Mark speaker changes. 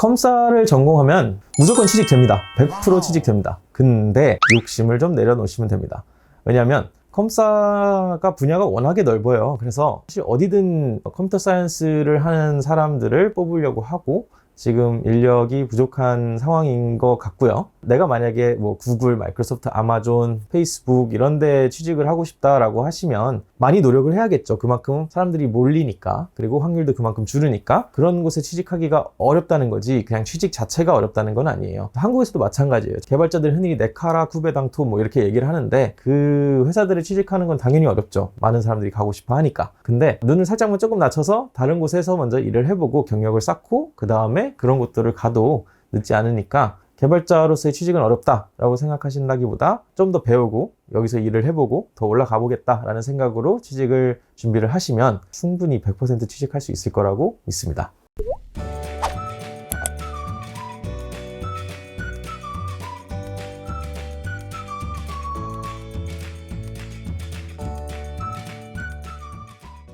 Speaker 1: 컴사를 전공하면 무조건 취직됩니다. 100% 취직됩니다. 근데 욕심을 좀 내려놓으시면 됩니다. 왜냐하면 컴사가 분야가 워낙에 넓어요. 그래서 사실 어디든 컴퓨터 사이언스를 하는 사람들을 뽑으려고 하고 지금 인력이 부족한 상황인 것 같고요. 내가 만약에 뭐 구글, 마이크로소프트, 아마존, 페이스북 이런 데 취직을 하고 싶다라고 하시면 많이 노력을 해야겠죠. 그만큼 사람들이 몰리니까 그리고 확률도 그만큼 줄으니까 그런 곳에 취직하기가 어렵다는 거지 그냥 취직 자체가 어렵다는 건 아니에요. 한국에서도 마찬가지예요. 개발자들 흔히 네카라, 쿠베당토 뭐 이렇게 얘기를 하는데 그 회사들을 취직하는 건 당연히 어렵죠. 많은 사람들이 가고 싶어 하니까. 근데 눈을 살짝만 조금 낮춰서 다른 곳에서 먼저 일을 해보고 경력을 쌓고 그 다음 에 그런 곳들을 가도 늦지 않으니까 개발자로서의 취직은 어렵다라고 생각하신다기보다 좀 더 배우고 여기서 일을 해보고 더 올라가 보겠다라는 생각으로 취직을 준비를 하시면 충분히 100% 취직할 수 있을 거라고 믿습니다.